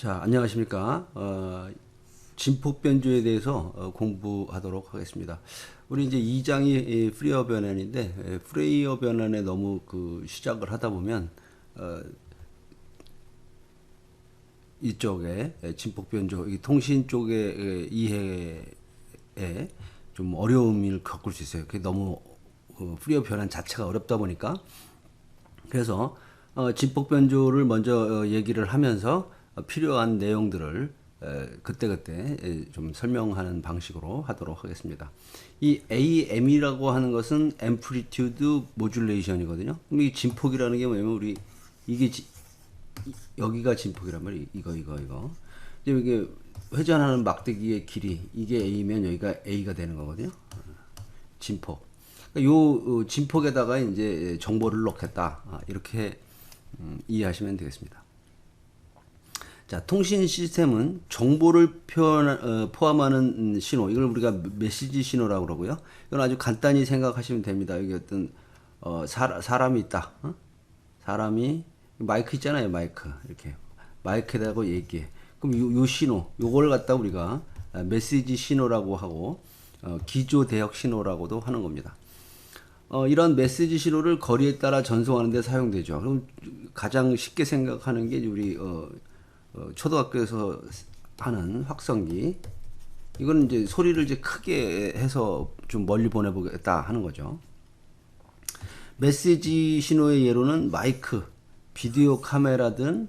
자, 안녕하십니까. 어, 진폭 변조에 대해서 어, 공부하도록 하겠습니다. 우리 이제 2장이 프레이어 변환인데, 에, 프레이어 변환에 너무 그 시작을 하다 보면, 어, 이쪽에 에, 진폭 변조, 이 통신 쪽의 에, 이해에 좀 어려움을 겪을 수 있어요. 그게 너무 어, 프리어 변환 자체가 어렵다 보니까 그래서 어, 진폭 변조를 먼저 어, 얘기를 하면서 어, 필요한 내용들을 에, 그때그때 에, 좀 설명하는 방식으로 하도록 하겠습니다. 이 AM이라고 하는 것은 Amplitude Modulation이거든요. 이 진폭이라는 게 뭐냐면 우리 이게 지, 이- 여기가 진폭이란 말이에요. 이거 이거 이거. 이제 이게 회전하는 막대기의 길이 이게 A면 여기가 A가 되는 거거든요. 진폭. 그러니까 요 어, 진폭에다가 이제 정보를 넣겠다. 아, 이렇게 음, 이해하시면 되겠습니다. 자, 통신 시스템은 정보를 표현, 어, 포함하는 음, 신호, 이걸 우리가 메시지 신호라고 그러고요. 이건 아주 간단히 생각하시면 됩니다. 여기 어떤 어, 사, 사람이 있다. 어? 사람이 마이크 있잖아요, 마이크 이렇게 마이크에다가 얘기해. 그럼 요, 요 신호, 요걸 갖다 우리가 아, 메시지 신호라고 하고 어, 기조 대역 신호라고도 하는 겁니다. 어, 이런 메시지 신호를 거리에 따라 전송하는 데 사용되죠. 그럼 가장 쉽게 생각하는 게 우리 어, 어, 초등학교에서 하는 확성기. 이거는 이제 소리를 이제 크게 해서 좀 멀리 보내보겠다 하는 거죠. 메시지 신호의 예로는 마이크, 비디오 카메라 등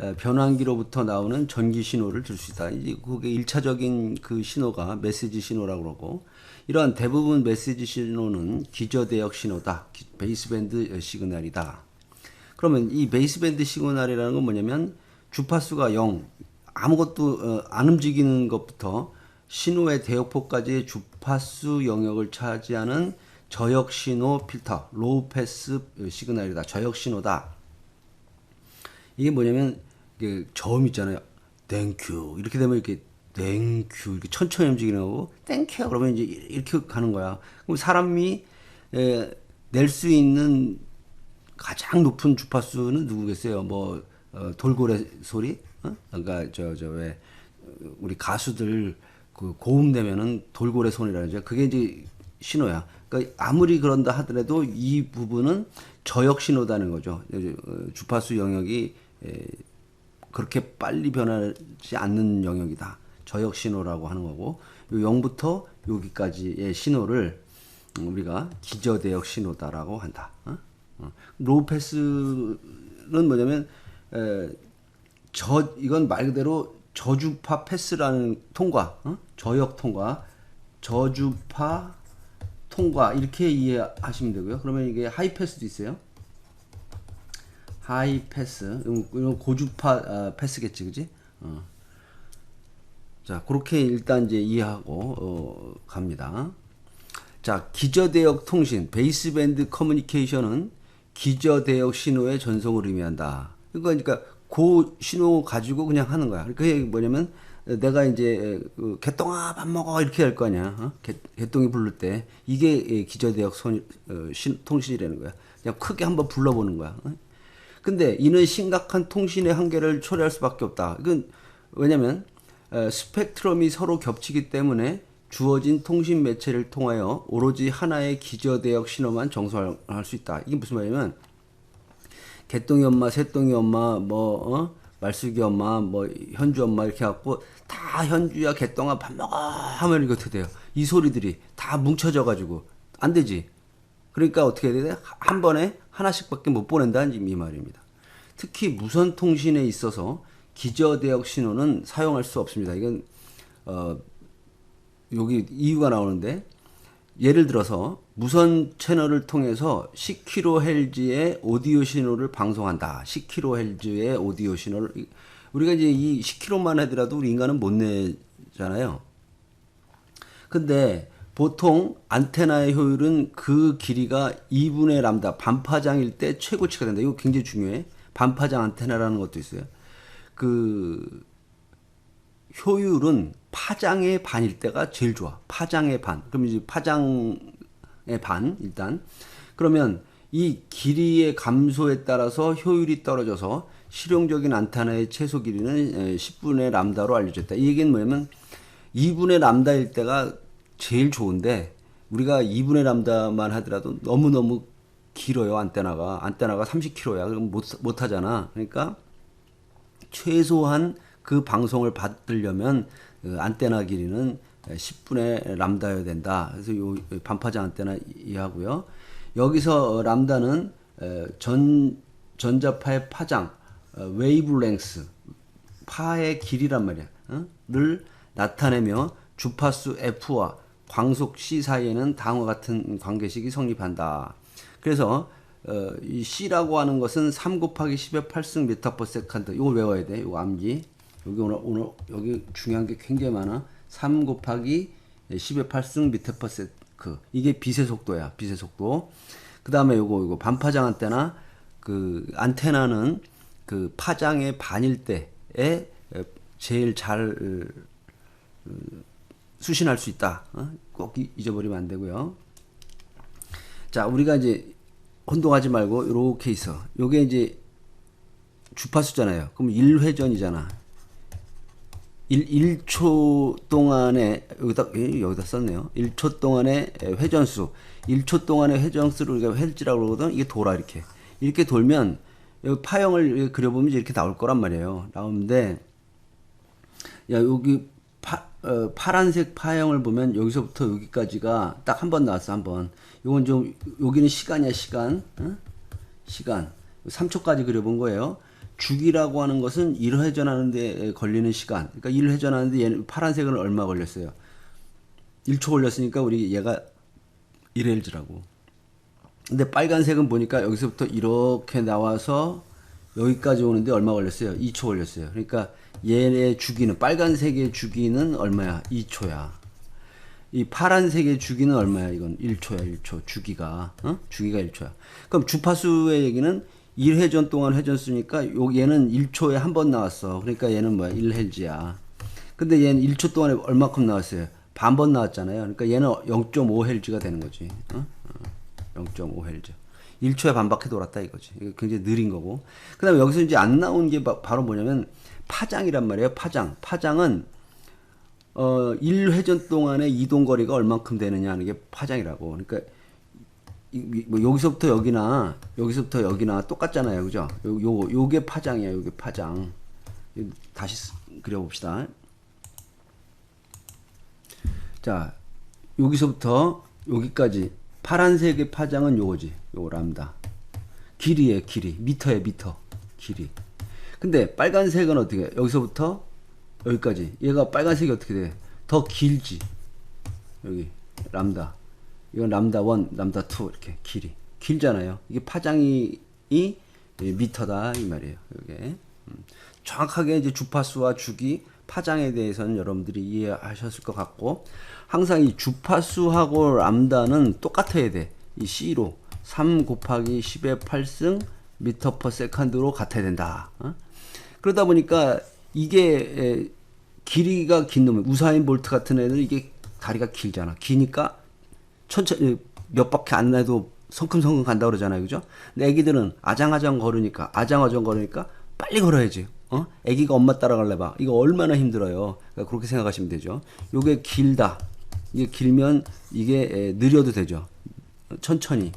에, 변환기로부터 나오는 전기 신호를 줄수 있다. 그게 일차적인 그 신호가 메시지 신호라고 그러고 이러한 대부분 메시지 신호는 기저대역 신호다. 기- 베이스밴드 시그널이다. 그러면 이 베이스밴드 시그널이라는 건 뭐냐면 주파수가 0, 아무것도 어, 안 움직이는 것부터 신호의 대역폭까지의 주파수 영역을 차지하는 저역 신호 필터, 로우 패스 시그널이다. 저역 신호다. 이게 뭐냐면 이게 저음 있잖아요. 땡큐 이렇게 되면 이렇게 땡큐 이렇게 천천히 움직이는 거고 땡큐 그러면 이제 이렇게 가는 거야. 그럼 사람이 낼 수 있는 가장 높은 주파수는 누구겠어요? 뭐 어, 돌고래 소리? 어? 그러니까 저 저 왜 우리 가수들 그 고음 내면은 돌고래 소리라죠. 그게 이제 신호야. 그러니까 아무리 그런다 하더라도 이 부분은 저역 신호다는 거죠. 어, 주파수 영역이 에, 그렇게 빨리 변하지 않는 영역이다. 저역 신호라고 하는 거고 요 0부터 여기까지의 신호를 우리가 기저대역 신호다라고 한다. 어? 어. 로우 패스는 뭐냐면 에, 저 이건 말 그대로 저주파 패스라는 통과, 어? 저역 통과, 저주파 통과 이렇게 이해하시면 되고요. 그러면 이게 하이 패스도 있어요. 하이 패스, 이건- 이건 고주파 아, 패스겠지, 그지? 어. 자, 그렇게 일단 이제 이해하고 어, 갑니다. 자, 기저대역 통신, 베이스밴드 커뮤니케이션은 기저대역 신호의 전송을 의미한다. 그러니까 그 신호 가지고 그냥 하는 거야. 그게 뭐냐면 내가 이제 그 개똥아 밥 먹어 이렇게 할 거 아니야. 어? 개, 개똥이 부를 때 이게 기저대역 선, 어, 신, 통신이라는 거야. 그냥 크게 한번 불러보는 거야. 어? 근데 이는 심각한 통신의 한계를 초래할 수밖에 없다. 이건 왜냐면 어, 스펙트럼이 서로 겹치기 때문에 주어진 통신 매체를 통하여 오로지 하나의 기저대역 신호만 정수할 수 있다. 이게 무슨 말이냐면 개똥이 엄마, 새똥이 엄마, 뭐 어? 말숙이 엄마, 뭐 현주 엄마 이렇게 갖고 다 현주야 개똥아 밥 먹어 하면 이거 어떻게 돼요? 이 소리들이 다 뭉쳐져 가지고 안 되지. 그러니까 어떻게 해야 돼? 한 번에 하나씩밖에 못 보낸다는 이 말입니다. 특히 무선 통신에 있어서 기저 대역 신호는 사용할 수 없습니다. 이건 어 여기 이유가 나오는데 예를 들어서 무선 채널을 통해서 10kHz의 오디오 신호를 방송한다. 10kHz의 오디오 신호를 이- 우리가 이제 이 10kH만 하더라도 우리 인간은 못 내잖아요. 근데 보통 안테나의 효율은 그 길이가 2분의 람다 반파장일 때 최고치가 된다. 이거 굉장히 중요해. 반파장 안테나라는 것도 있어요. 그 효율은 파장의 반일 때가 제일 좋아. 파장의 반. 그럼 이제 파장의 반 일단. 그러면 이 길이의 감소에 따라서 효율이 떨어져서 실용적인 안테나의 최소 길이는 10분의 람다로 알려졌다. 이 얘기는 뭐냐면 2분의 람다일 때가 제일 좋은데 우리가 2분의 람다만 하더라도 너무너무 길어요 안테나가 안테나가 30km야 그럼 못, 못 하잖아 그러니까 최소한 그 방송을 받으려면 그 안테나 길이는 10분의 람다여야 된다. 그래서 요 반파장 안테나 이해하고요. 여기서 람다는 에, 전 전자파의 파장 어, 웨이브랭스 파의 길이란 말이야. 어? 를 나타내며 주파수 F와 광속 C 사이에는 다음과 같은 관계식이 성립한다. 그래서 어, 이 C라고 하는 것은 3 곱하기 10의 8승 미터 퍼 세컨드. 이걸 외워야 돼. 이거 암기. 여기 오늘, 오늘 여기 중요한 게 굉장히 많아. 3 곱하기 10의 8승 미터 퍼 세컨드. 이게 빛의 속도야. 빛의 속도. 그 다음에 요거, 요거 반파장 안테나. 그 안테나는 그 파장의 반일 때에 제일 잘 어, 수신할 수 있다. 어? 꼭 이- 잊어버리면 안 되고요. 자, 우리가 이제 혼동하지 말고 이렇게 있어. 요게 이제 주파수잖아요. 그럼 1회전이잖아. 1, 1초 동안에 여기다 에, 여기다 썼네요. 1초 동안의 회전수. 1초 동안의 회전수를 우리가 헬지라고 그러거든. 이게 돌아 이렇게. 이렇게 돌면 파형을 그려보면 이렇게 나올 거란 말이에요. 나오는데 야 여기 파, 어, 파란색 파형을 보면 여기서부터 여기까지가 딱 한 번 나왔어 한 번. 요건 좀 여기는 시간이야 시간. 어? 시간. 3초까지 그려본 거예요. 주기라고 하는 것은 1회전하는 데 걸리는 시간. 그러니까 1회전하는데 얘는 파란색은 얼마 걸렸어요? 1초 걸렸으니까 우리 얘가 1헬즈라고. 근데 빨간색은 보니까 여기서부터 이렇게 나와서 여기까지 오는데 얼마 걸렸어요? 2초 걸렸어요. 그러니까 얘의 주기는 빨간색의 주기는 얼마야? 2초야. 이 파란색의 주기는 얼마야? 이건 1초야, 1초. 주기가. 어? 주기가 1초야. 그럼 주파수의 얘기는 1회전 동안 회전 수니까 요 얘는 1초에 한 번 나왔어. 그러니까 얘는 뭐야? 1헬지야. 근데 얘는 1초 동안에 얼마큼 나왔어요? 반번 나왔잖아요. 그러니까 얘는 0.5헬지가 되는 거지. 어? 0.5헬즈. 1초에 반바퀴 돌았다 이거지. 이거 굉장히 느린 거고. 그 다음에 여기서 이제 안 나온 게 바, 로 뭐냐면 파장이란 말이에요. 파장. 파장은 어 1회전 동안의 이동 거리가 얼만큼 되느냐 하는 게 파장이라고. 그러니까 뭐 여기서부터 여기나 여기서부터 여기나 똑같잖아요. 그죠? 요, 요 요게 파장이야. 요게 파장. 이- 다시 쓰- 그려봅시다. 자, 여기서부터 여기까지 파란색의 파장은 요거지. 요거 람다. 길이에 길이. 미터에 미터. 길이. 근데 빨간색은 어떻게 해? 여기서부터 여기까지. 얘가 빨간색이 어떻게 돼? 더 길지. 여기 람다. 이건 람다 1, 람다 2 이렇게 길이. 길잖아요. 이게 파장이 이 미터다 이 말이에요. 이게. 음. 정확하게 이제 주파수와 주기, 파장에 대해서는 여러분들이 이해하셨을 것 같고 항상 이 주파수하고 람다는 똑같아야 돼. 이 C로 3 곱하기 10의 8승 미터 퍼 세컨드로 같아야 된다. 어? 그러다 보니까 이게 에, 길이가 긴 놈, 우사인 볼트 같은 애들 이게 다리가 길잖아. 기니까 천천히 몇 바퀴 안 내도 성큼성큼 간다 그러잖아요. 그죠? 근데 애기들은 아장아장 걸으니까, 아장아장 걸으니까 빨리 걸어야지. 어? 애기가 엄마 따라갈래 봐. 이거 얼마나 힘들어요. 그러니까 그렇게 생각하시면 되죠. 요게 길다. 이게 길면 이게 에, 느려도 되죠. 천천히.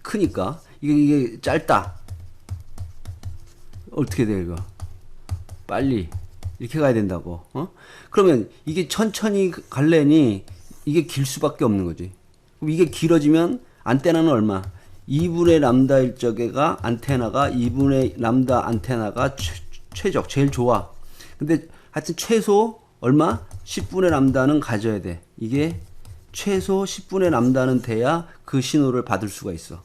크니까. 이게, 이게 짧다. 어떻게 돼, 이거? 빨리 이렇게 가야 된다고. 어? 그러면 이게 천천히 갈래니 이게 길 수밖에 없는 거지. 그럼 이게 길어지면 안테나는 얼마? 2분의 람다 일 적에가 안테나가 2분의 람다 안테나가 최, 최적 제일 좋아. 근데 하여튼 최소 얼마? 10분의 람다는 가져야 돼. 이게 최소 10분의 람다는 돼야 그 신호를 받을 수가 있어.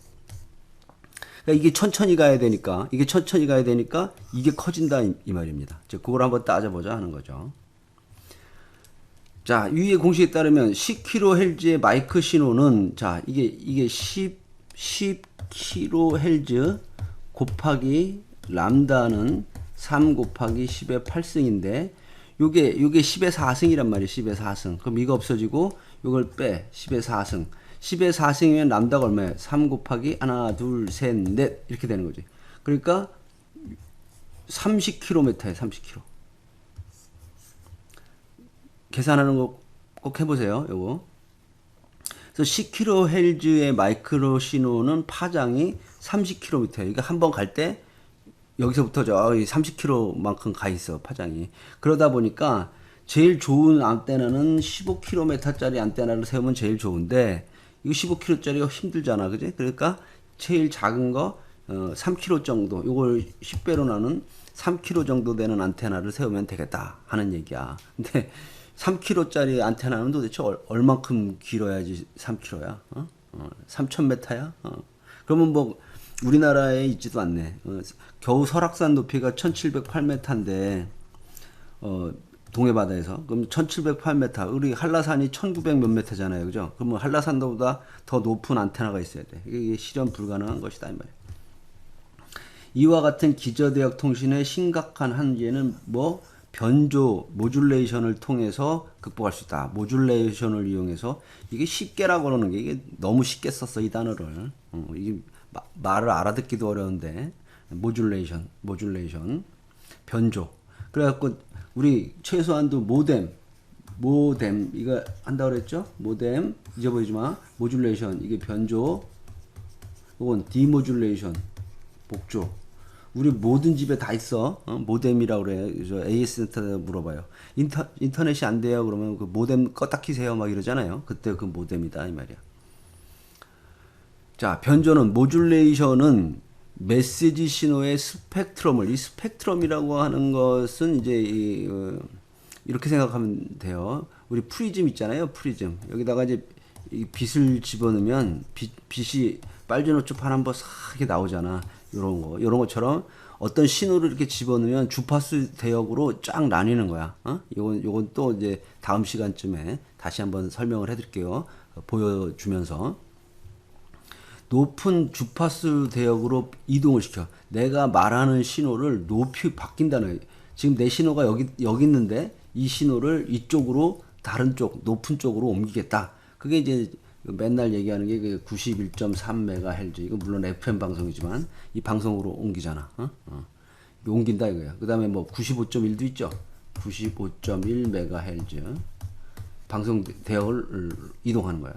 그러니까 이게 천천히 가야 되니까 이게 천천히 가야 되니까 이게 커진다 이, 이 말입니다. 즉 그걸 한번 따져보자 하는 거죠. 자 위의 공식에 따르면 10kHz의 마이크 신호는 자 이게 이게 10 10kHz 곱하기 람다는 3 곱하기 10의 8승인데 요게 요게 10의 4승이란 말이에요. 10의 4승. 그럼 이거 없어지고 요걸 빼 10의 4승. 10의 4승이면 람다가 얼마예요? 3 곱하기 하나, 둘, 셋, 넷 이렇게 되는 거지. 그러니까 30km에 30km. 계산하는 거 꼭 해보세요. 요거. 그래서 10kHz의 마이크로 신호는 파장이 30km예요. 그러니까 한 번 갈 때 여기서부터 저 30km만큼 가 있어 파장이. 그러다 보니까 제일 좋은 안테나는 15km짜리 안테나를 세우면 제일 좋은데 이거 15km짜리가 힘들잖아, 그지? 그러니까 제일 작은 거 어, 3km 정도, 요걸 10배로 나는 3km 정도 되는 안테나를 세우면 되겠다 하는 얘기야. 근데 3km짜리 안테나는 도대체 얼, 얼만큼 길어야지 3km야? 어? 어, 3,000m야? 어. 그러면 뭐 우리나라에 있지도 않네. 어, 겨우 설악산 높이가 1,708m인데 어, 동해 바다에서 그럼 1,708m, 우리 한라산이 1,900 몇 m잖아요, 그죠? 그러면 한라산보다 더 높은 안테나가 있어야 돼. 이게 실현 불가능한 것이다 이 말이야. 이와 같은 기저대역 통신의 심각한 한계는 뭐 변조 모듈레이션을 통해서 극복할 수 있다. 모듈레이션을 이용해서 이게 쉽게라고 그러는 게 이게 너무 쉽게 썼어 이 단어를. 어, 이게 마, 말을 알아듣기도 어려운데 모듈레이션, 모듈레이션, 변조. 그래갖고 우리 최소한도 모뎀, 모뎀 이거 한다 그랬죠? 모뎀 잊어버리지 마. 모듈레이션 이게 변조. 혹은 디모듈레이션 복조. 우리 모든 집에 다 있어. 어? 모뎀이라고 그래. 저 AS 센터 물어봐요. 인터, 인터넷이 안 돼요. 그러면 그 모뎀 껐다 키세요. 막 이러잖아요. 그때 그 모뎀이다. 이 말이야. 자, 변조는, 모듈레이션은 메시지 신호의 스펙트럼을, 이 스펙트럼이라고 하는 것은 이제 이, 어, 이렇게 생각하면 돼요. 우리 프리즘 있잖아요. 프리즘. 여기다가 이제 이 빛을 집어넣으면 빛, 빛이 빨주노초 파란보 싹 이렇게 나오잖아. 요런 거. 요런 것처럼 어떤 신호를 이렇게 집어넣으면 주파수 대역으로 쫙 나뉘는 거야. 어? 요건, 요건 또 이제 다음 시간쯤에 다시 한번 설명을 해 드릴게요. 어, 보여 주면서. 높은 주파수 대역으로 이동을 시켜. 내가 말하는 신호를 높이 바뀐다는. 지금 내 신호가 여기, 여기 있는데 이 신호를 이쪽으로 다른 쪽, 높은 쪽으로 옮기겠다. 그게 이제 맨날 얘기하는 게 91.3MHz. 이거 물론 FM 방송이지만 이 방송으로 옮기잖아. 어? 어. 옮긴다 이거야. 그 다음에 뭐 95.1도 있죠. 95.1MHz. 방송 대역을 이동하는 거야.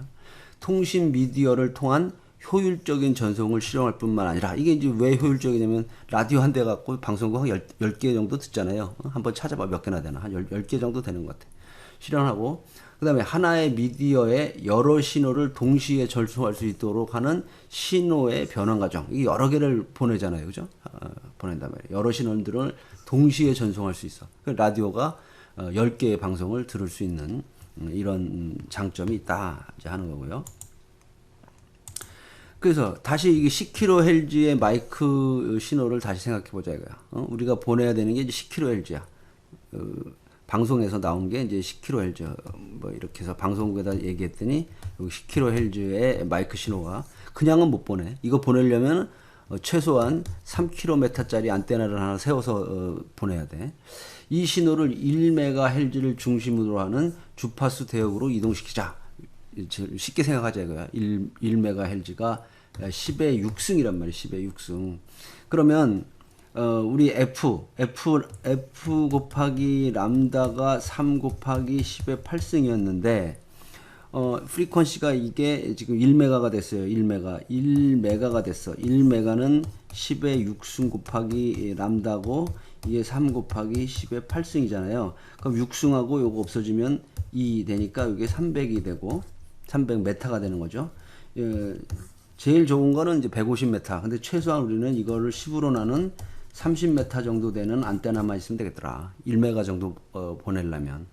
통신 미디어를 통한 효율적인 전송을 실험할 뿐만 아니라 이게 이제 왜 효율적이냐면 라디오 한 대 갖고 방송국 한 10, 개 정도 듣잖아요. 어? 한번 찾아봐 몇 개나 되나. 한 10, 개 정도 되는 것 같아. 실현하고 그 다음에 하나의 미디어에 여러 신호를 동시에 전송할 수 있도록 하는 신호의 변환 과정. 이게 여러 개를 보내잖아요. 그죠? 어, 보낸단 말이에요. 여러 신호들을 동시에 전송할 수 있어. 그 라디오가 어, 10개의 방송을 들을 수 있는 음, 이런 장점이 있다. 이제 하는 거고요. 그래서 다시 이게 10kHz의 마이크 신호를 다시 생각해 보자 이거야. 어? 우리가 보내야 되는 게 이제 10kHz야. 어, 방송에서 나온 게 이제 10kHz 뭐 이렇게 해서 방송국에다 얘기했더니 여기 10kHz의 마이크 신호가 그냥은 못 보내. 이거 보내려면 어, 최소한 3km짜리 안테나를 하나 세워서 어, 보내야 돼. 이 신호를 1MHz를 중심으로 하는 주파수 대역으로 이동시키자. 쉽게 생각하자 이거야. 1, 1MHz가 10의 6승이란 말이야. 10의 6승. 그러면 어, 우리 F, F, F 곱하기 람다가 3 곱하기 10의 8승이었는데, 어, 프리퀀시가 이게 지금 1메가가 됐어요. 1메가. 1메가가 됐어. 1메가는 10의 6승 곱하기 람다고, 이게 3 곱하기 10의 8승이잖아요. 그럼 6승하고 요거 없어지면 2 되니까 이게 300이 되고, 300 메타가 되는 거죠. 예, 제일 좋은 거는 이제 150m. 근데 최소한 우리는 이거를 10으로 나는 30m 정도 되는 안테나만 있으면 되겠더라. 1메가 정도 어, 보내려면.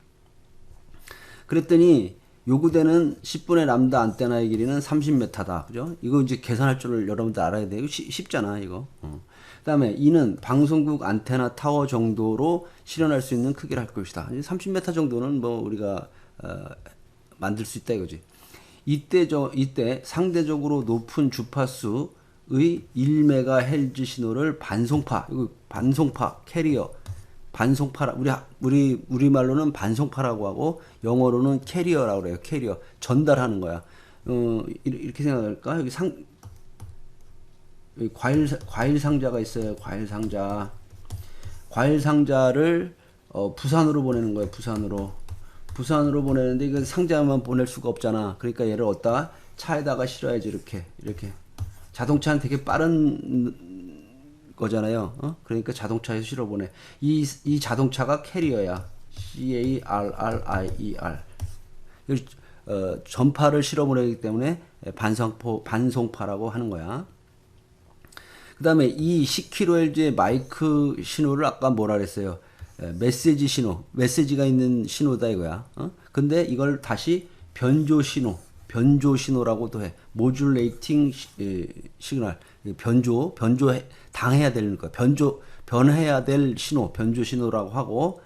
그랬더니 요구되는 10분의 람다 안테나의 길이는 30m다. 그죠? 이거 이제 계산할 줄을 여러분들 알아야 돼요. 쉽, 쉽잖아, 이거. 어. 그 다음에 이는 방송국 안테나 타워 정도로 실현할 수 있는 크기를 할 것이다. 30m 정도는 뭐 우리가 어, 만들 수 있다 이거지. 이때 저 이때 상대적으로 높은 주파수 의 1메가헬즈 신호를 반송파, 이거 반송파 캐리어, 반송파라 우리 우리 우리 말로는 반송파라고 하고 영어로는 캐리어라고 그래요. 캐리어 전달하는 거야. 어, 이- 이렇게 생각할까? 여기 상 여기 과일 사- 과일 상자가 있어요. 과일 상자. 과일 상자를 어, 부산으로 보내는 거예요. 부산으로. 부산으로 보내는데 이거 상자만 보낼 수가 없잖아. 그러니까 얘를 어디다 차에다가 실어야지 이렇게 이렇게. 자동차는 되게 빠른 거잖아요. 어? 그러니까 자동차에서 실어 보내. 이, 이 자동차가 캐리어야. C A R R I E R. 어, 전파를 실어 보내기 때문에 반성포 반송파라고 하는 거야. 그 다음에 이 10kHz의 마이크 신호를 아까 뭐라 그랬어요? 에, 메시지 신호, 메시지가 있는 신호다 이거야. 어? 근데 이걸 다시 변조 신호, 변조 신호라고 도 해. 모듈레이팅 시그널, 이 변조, 변조 해- 당해야 되는 거야. 변조, 변해야 될 신호, 변조 신호라고 하고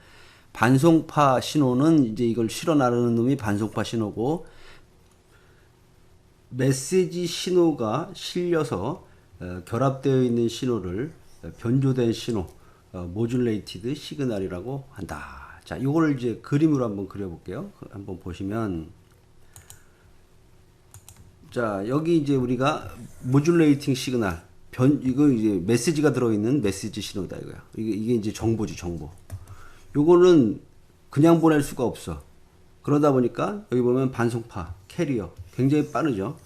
반송파 신호는 이제 이걸 실어 나르는 놈이 반송파 신호고 메시지 신호가 실려서 어, 결합되어 있는 신호를 어, 변조된 신호, 어, 모듈레이티드 시그널이라고 한다. 자, 이거를 이제 그림으로 한번 그려볼게요. 그 한번 보시면 자, 여기 이제 우리가 모듈레이팅 시그널 변 이거 이제 메시지가 들어있는 메시지 신호다 이거야. 이게 이게 이제 정보지 정보. 요거는 그냥 보낼 수가 없어. 그러다 보니까 여기 보면 반송파, 캐리어 굉장히 빠르죠.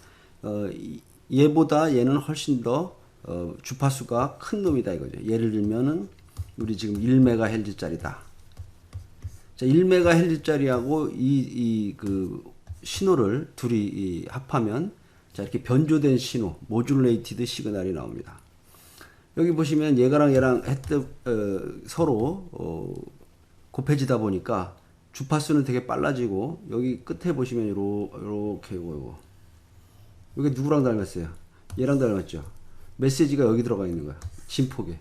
어, 이- 얘보다 얘는 훨씬 더 어, 주파수가 큰 놈이다 이거죠. 예를 들면은 우리 지금 1MHz짜리다. 자, 1MHz짜리하고 이 이 그 신호를 둘이 이 합하면 자 이렇게 변조된 신호, 모듈레이티드 시그널이 나옵니다. 여기 보시면 얘가랑 얘랑 했 어, 서로 어, 곱해지다 보니까 주파수는 되게 빨라지고 여기 끝에 보시면 요렇게 요거 요거 여기 누구랑 닮았어요? 얘랑 닮았죠? 메시지가 여기 들어가 있는 거야 진폭에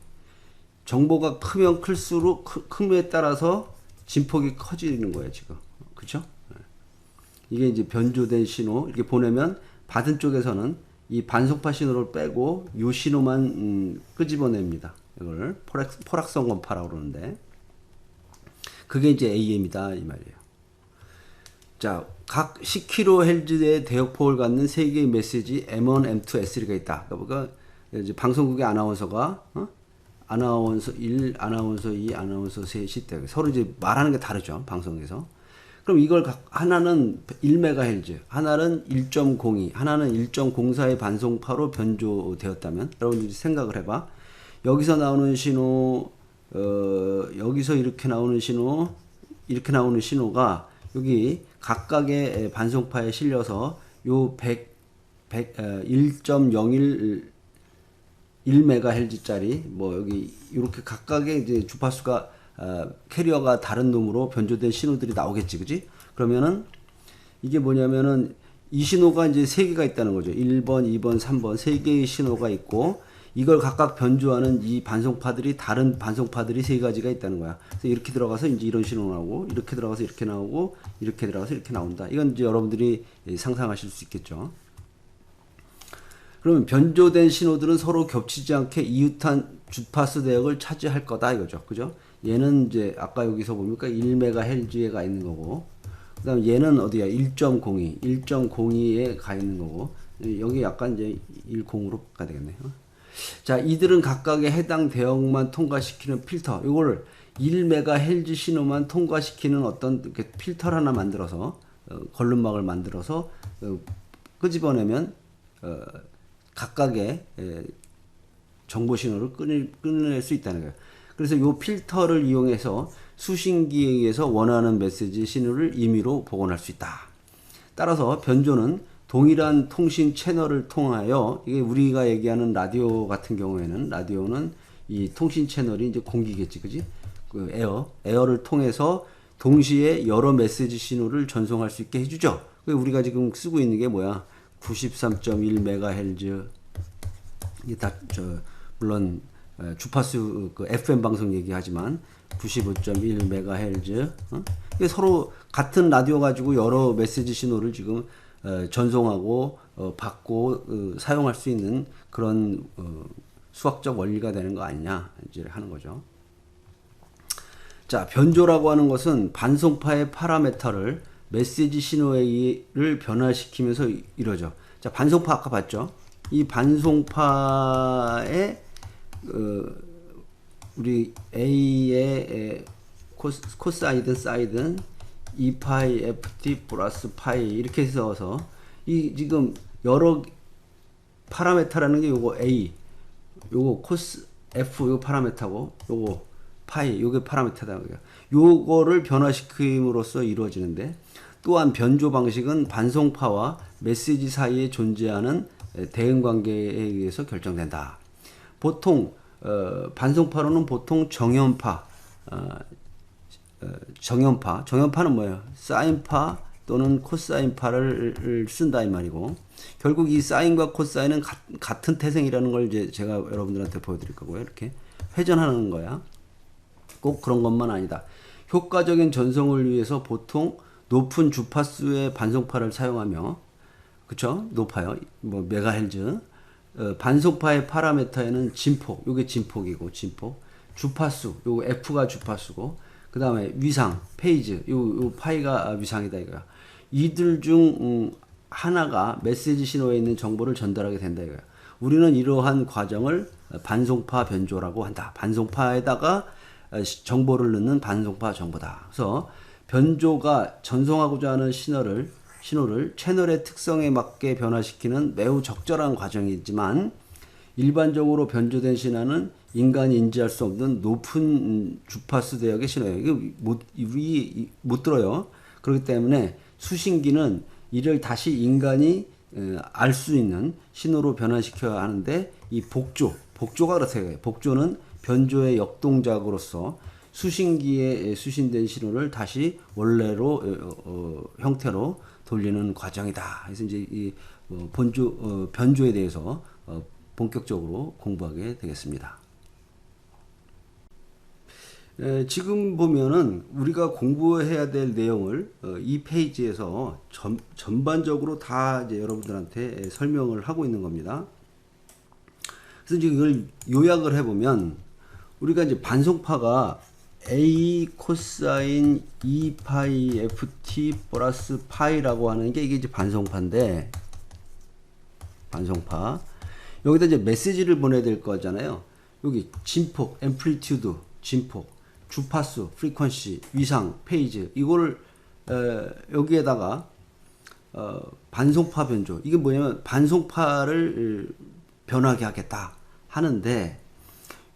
정보가 크면 클수록 크, 크에 따라서 진폭이 커지는 거예요 지금 그쵸? 네. 이게 이제 변조된 신호 이렇게 보내면 받은 쪽에서는 이 반송파 신호를 빼고 요 신호만 음, 끄집어냅니다 이걸 포락, 포락성 건파라고 그러는데 그게 이제 AM이다 이 말이에요. 자, 각 10kHz의 대역폭을 갖는 세 개의 메시지 M1, M2, S3가 있다. 그러니까 이제 방송국의 아나운서가 어? 아나운서 1, 아나운서 2, 아나운서 3이 때 서로 이제 말하는 게 다르죠. 방송에서. 그럼 이걸 각- 하나는 1MHz, 하나는 1.02, 하나는 1.04의 반송파로 변조되었다면 여러분들이 생각을 해봐. 여기서 나오는 신호, 어, 여기서 이렇게 나오는 신호, 이렇게 나오는 신호가 여기 각각의 반송파에 실려서 요 100, 100, 어, 1.01 1MHz짜리 뭐 여기 이렇게 각각의 이제 주파수가 어, 캐리어가 다른 놈으로 변조된 신호들이 나오겠지, 그지? 그러면은 이게 뭐냐면은 이 신호가 이제 세 개가 있다는 거죠. 1번, 2번, 3번 세 개의 신호가 있고 이걸 각각 변조하는 이 반송파들이 다른 반송파들이 세 가지가 있다는 거야. 그래서 이렇게 들어가서 이제 이런 신호 나오고 이렇게 들어가서 이렇게 나오고 이렇게 들어가서 이렇게 나온다. 이건 이제 여러분들이 상상하실 수 있겠죠. 그러면 변조된 신호들은 서로 겹치지 않게 이웃한 주파수 대역을 차지할 거다 이거죠. 그죠? 얘는 이제 아까 여기서 보니까 1MHz에 가 있는 거고 그 다음 얘는 어디야? 1.02, 1.02에 가 있는 거고 여기 약간 이제 10으로 가야 되겠네요. 자, 이들은 각각의 해당 대역만 통과시키는 필터. 이거를 1MHz 신호만 통과시키는 어떤 이렇게 필터를 하나 만들어서 어, 걸름막을 만들어서 어, 끄집어내면 어, 각각의 에, 정보 신호를 끊을, 끊을 수 있다는 거예요. 그래서 이 필터를 이용해서 수신기에 의해서 원하는 메시지 신호를 임의로 복원할 수 있다. 따라서 변조는 동일한 통신 채널을 통하여 이게 우리가 얘기하는 라디오 같은 경우에는 라디오는 이 통신 채널이 이제 공기겠지, 그지? 그 에어, 에어를 통해서 동시에 여러 메시지 신호를 전송할 수 있게 해주죠. 그 우리가 지금 쓰고 있는 게 뭐야? 93.1MHz 이게 다 저 물론 에, 주파수 그 FM 방송 얘기하지만 95.1MHz 어? 이게 서로 같은 라디오 가지고 여러 메시지 신호를 지금 에, 전송하고 어, 받고 어, 사용할 수 있는 그런 어, 수학적 원리가 되는 거 아니냐 이제 하는 거죠. 자, 변조라고 하는 것은 반송파의 파라메터를 메시지 신호를 변화시키면서 이- 이러죠. 자, 반송파 아까 봤죠? 이 반송파의 어, 우리 A의 에, 코스, 코사이든 사이든 2파이 FT 플러스 파이 이렇게 써서 이 지금 여러 파라메타라는 게 요거 A 요거 코스 F 요 파라메타고 요거 파이 요게 파라메타다 요거를 변화시킴으로써 이루어지는데 또한 변조 방식은 반송파와 메시지 사이에 존재하는 에, 대응 관계에 의해서 결정된다. 보통 어, 반송파로는 보통 정연파 어, 어, 정연파 정연파는 뭐예요? 사인파 또는 코사인파를 쓴다 이 말이고 결국 이 사인과 코사인은 가, 같은 태생이라는 걸 이제 제가 여러분들한테 보여드릴 거고요. 이렇게 회전하는 거야. 꼭 그런 것만 아니다. 효과적인 전송을 위해서 보통 높은 주파수의 반송파를 사용하며 그쵸? 높아요. 뭐 메가헬즈. 어, 반송파의 파라메터에는 진폭, 요게 진폭이고 진폭. 주파수, 요거 F가 주파수고. 그 다음에 위상, 페이지, 요, 요 파이가 위상이다 이거야. 이들 중 음, 하나가 메시지 신호에 있는 정보를 전달하게 된다 이거야. 우리는 이러한 과정을 반송파 변조라고 한다. 반송파에다가 정보를 넣는 반송파 정보다. 그래서 변조가 전송하고자 하는 신호를 신호를 채널의 특성에 맞게 변화시키는 매우 적절한 과정이지만 일반적으로 변조된 신호는 인간이 인지할 수 없는 높은 음, 주파수 대역의 신호예요. 이거 못, 우리 못 들어요. 그렇기 때문에 수신기는 이를 다시 인간이 알 수 있는 신호로 변환시켜야 하는데 이 복조, 복조가 그렇대요. 복조는 변조의 역동작으로서 수신기에 수신된 신호를 다시 원래로 어, 어, 형태로 돌리는 과정이다. 그래서 이제 이 어, 본조 어, 변조에 대해서 어, 본격적으로 공부하게 되겠습니다. 에, 지금 보면은 우리가 공부해야 될 내용을 어, 이 페이지에서 전, 전반적으로 다 이제 여러분들한테 에, 설명을 하고 있는 겁니다. 그래서 이제 이걸 요약을 해보면 우리가 이제 반송파가 A 코사인 2파이 FT 플러스 파이라고 하는 게 이게 이제 반송파인데 반송파. 여기다 이제 메시지를 보내야 될 거잖아요. 여기 진폭, 앰플리튜드, 진폭, 주파수, 프리퀀시, 위상, 페이지 이거를 에, 여기에다가 어, 반송파 변조. 이게 뭐냐면 반송파를 변하게 하겠다 하는데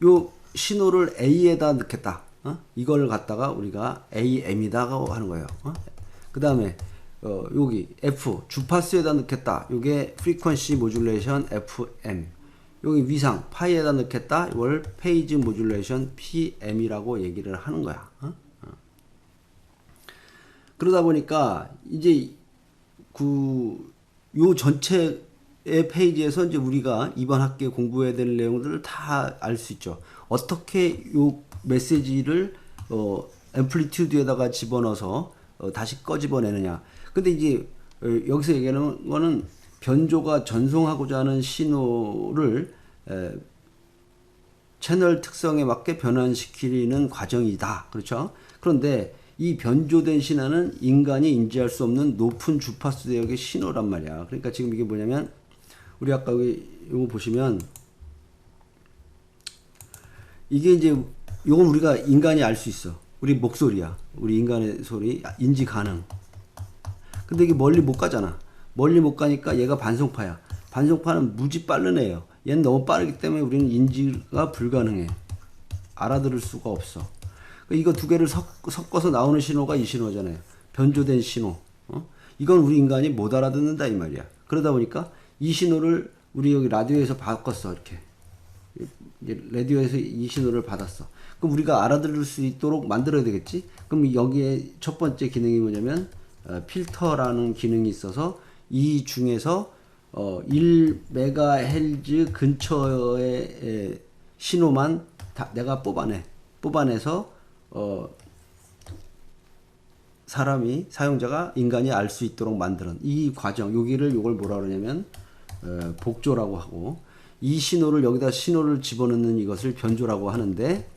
요 신호를 A에다 넣겠다 어? 이걸 갖다가 우리가 AM이다고 하는 거예요 어? 그 다음에 어, 여기 F 주파수에다 넣겠다 요게 frequency modulation FM 여기 위상 파이에다 넣겠다 이걸 페이지 모듈레이션 PM이라고 얘기를 하는 거야 어? 어. 그러다 보니까 이제 그 요 전체의 페이지에서 이제 우리가 이번 학기에 공부해야 될 내용들을 다 알 수 있죠. 어떻게 요 메시지를 어 앰플리튜드에다가 집어넣어서 어, 다시 꺼집어내느냐. 근데 이제 어, 여기서 얘기하는 거는 변조가 전송하고자 하는 신호를 에, 채널 특성에 맞게 변환시키는 과정이다. 그렇죠? 그런데 이 변조된 신호는 인간이 인지할 수 없는 높은 주파수 대역의 신호란 말이야. 그러니까 지금 이게 뭐냐면 우리 아까 여기 이거 보시면 이게 이제 이건 우리가 인간이 알 수 있어. 우리 목소리야. 우리 인간의 소리 인지 가능. 근데 이게 멀리 못 가잖아. 멀리 못 가니까 얘가 반송파야. 반송파는 무지 빠른 애예요. 얘는 너무 빠르기 때문에 우리는 인지가 불가능해. 알아들을 수가 없어. 이거 두 개를 섞, 섞어서 나오는 신호가 이 신호잖아요. 변조된 신호. 어? 이건 우리 인간이 못 알아듣는다 이 말이야. 그러다 보니까 이 신호를 우리 여기 라디오에서 바꿨어 이렇게. 이제 라디오에서 이 신호를 받았어. 그럼 우리가 알아들을 수 있도록 만들어야 되겠지? 그럼 여기에 첫 번째 기능이 뭐냐면 어, 필터라는 기능이 있어서 이 중에서 어, 1메가헬즈 근처의 에, 신호만 다 내가 뽑아내. 뽑아내서 어, 사람이 사용자가 인간이 알 수 있도록 만드는 이 과정 여기를 요걸 뭐라 그러냐면 어, 복조라고 하고 이 신호를 여기다 신호를 집어넣는 이것을 변조라고 하는데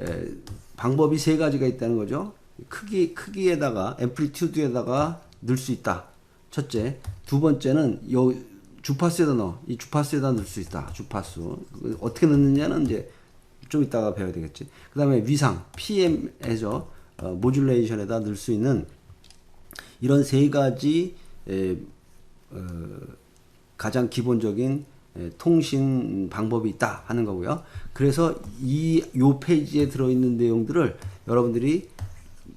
에, 방법이 세 가지가 있다는 거죠. 크기 크기에다가 앰플리튜드에다가 넣을 수 있다. 첫째, 두 번째는 요 주파수에다 넣어. 이 주파수에다 넣을 수 있다. 주파수 그 어떻게 넣느냐는 이제 좀 이따가 배워야 되겠지. 그 다음에 위상 PM에서 어, 모듈레이션에다 넣을 수 있는 이런 세 가지 에, 어, 가장 기본적인 에, 통신 방법이 있다 하는 거고요. 그래서 이 요 페이지에 들어 있는 내용들을 여러분들이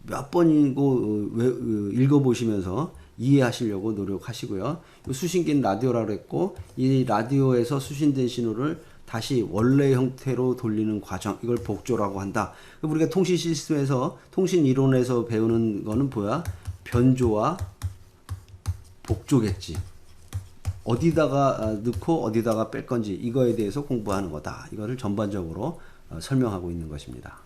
몇 번이고 어, 외- 어, 읽어보시면서 이해하시려고 노력하시고요. 요 수신기는 라디오라고 그랬고 이 라디오에서 수신된 신호를 다시 원래 형태로 돌리는 과정 이걸 복조라고 한다. 우리가 통신 시스템에서 통신 이론에서 배우는 거는 뭐야? 변조와 복조겠지. 어디다가 아, 넣고 어디다가 뺄 건지 이거에 대해서 공부하는 거다. 이거를 전반적으로 어, 설명하고 있는 것입니다.